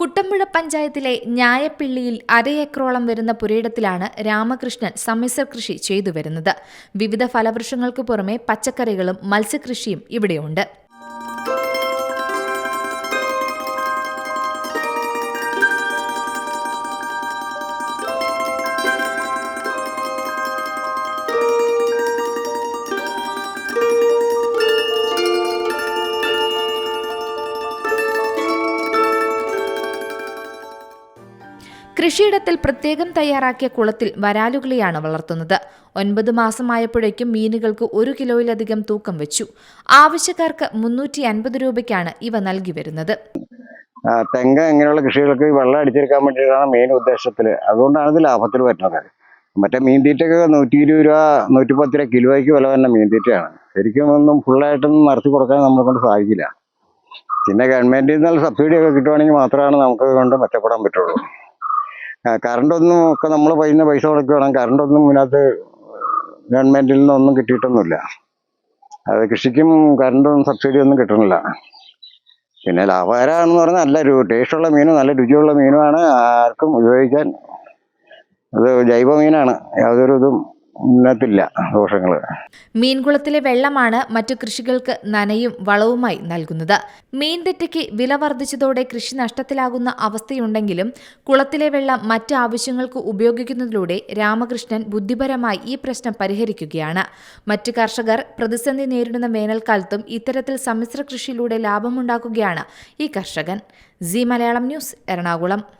കുട്ടമ്പുഴ പഞ്ചായത്തിലെ ന്യായപ്പിള്ളിയിൽ അരയേക്കറോളം വരുന്ന പുരയിടത്തിലാണ് രാമകൃഷ്ണൻ സമ്മിശ്ര കൃഷി ചെയ്തു വരുന്നത് വിവിധ ഫലവൃക്ഷങ്ങൾക്ക് പുറമെ പച്ചക്കറികളും മത്സ്യകൃഷിയും ഇവിടെയുണ്ട്. കൃഷിയിടത്തിൽ പ്രത്യേകം തയ്യാറാക്കിയ കുളത്തിൽ വരാലുകളെയാണ് വളർത്തുന്നത്. ഒൻപത് മാസമായപ്പോഴേക്കും മീനുകൾക്ക് ഒരു കിലോയിലധികം തൂക്കം വെച്ചു. ആവശ്യക്കാർക്ക് മുന്നൂറ്റി അൻപത് രൂപയ്ക്കാണ് ഇവ നൽകി വരുന്നത്. തെങ്ങ് ഇങ്ങനെയുള്ള കൃഷികൾക്ക് വെള്ളം അടിച്ചെടുക്കാൻ വേണ്ടിയിട്ടാണ് മെയിൻ ഉദ്ദേശത്തിൽ. അതുകൊണ്ടാണ് ഇത് ലാഭത്തിൽ വരുന്നത്. മറ്റേ മീൻ തീറ്റയ്ക്ക് നൂറ്റി ഇരുപത് രൂപ നൂറ്റി പത്ത് രൂപ കിലോയ്ക്ക് വില തന്നെ മീൻ തീറ്റയാണ്. ശരിക്കും ഒന്നും ഫുള്ളായിട്ടൊന്നും നടത്തി കൊടുക്കാൻ നമ്മളെ കൊണ്ട് സാധിക്കില്ല. പിന്നെ ഗവൺമെന്റിൽ നിന്ന് സബ്സിഡി ഒക്കെ കിട്ടുവാണെങ്കിൽ മാത്രമാണ് നമുക്ക് കൊണ്ട് മെച്ചപ്പെടാൻ പറ്റുള്ളൂ. കറണ്ടൊന്നും ഒക്കെ നമ്മൾ പൈസ പൈസ കൊടുക്കുകയാണ് വേണം കറണ്ടൊന്നും ഇതിനകത്ത് ഗവൺമെന്റിൽ നിന്നൊന്നും കിട്ടിയിട്ടൊന്നുമില്ല. അത് കൃഷിക്കും കറണ്ടും സബ്സിഡി ഒന്നും കിട്ടണില്ല പിന്നെ ലാഭകരമാണെന്ന് പറഞ്ഞാൽ നല്ല രു ടേസ്റ്റുള്ള മീനും നല്ല രുചിയുള്ള മീനുമാണ് ആർക്കും ഉപയോഗിക്കാൻ. അത് ജൈവ മീനാണ് യാതൊരു ഇതും മീൻകുളത്തിലെ വെള്ളമാണ് മറ്റു കൃഷികൾക്ക് നനയും വളവുമായി നൽകുന്നത്. മീൻ തെറ്റയ്ക്ക് വില വർദ്ധിച്ചതോടെ കൃഷി നഷ്ടത്തിലാകുന്ന അവസ്ഥയുണ്ടെങ്കിലും കുളത്തിലെ വെള്ളം മറ്റ് ആവശ്യങ്ങൾക്ക് ഉപയോഗിക്കുന്നതിലൂടെ രാമകൃഷ്ണൻ ബുദ്ധിപരമായി ഈ പ്രശ്നം പരിഹരിക്കുകയാണ്. മറ്റു കർഷകർ പ്രതിസന്ധി നേരിടുന്ന വേനൽക്കാലത്തും ഇത്തരത്തിൽ സമ്മിശ്ര കൃഷിയിലൂടെ ലാഭമുണ്ടാക്കുകയാണ് ഈ കർഷകൻ. C Malayalam news Ernakulam.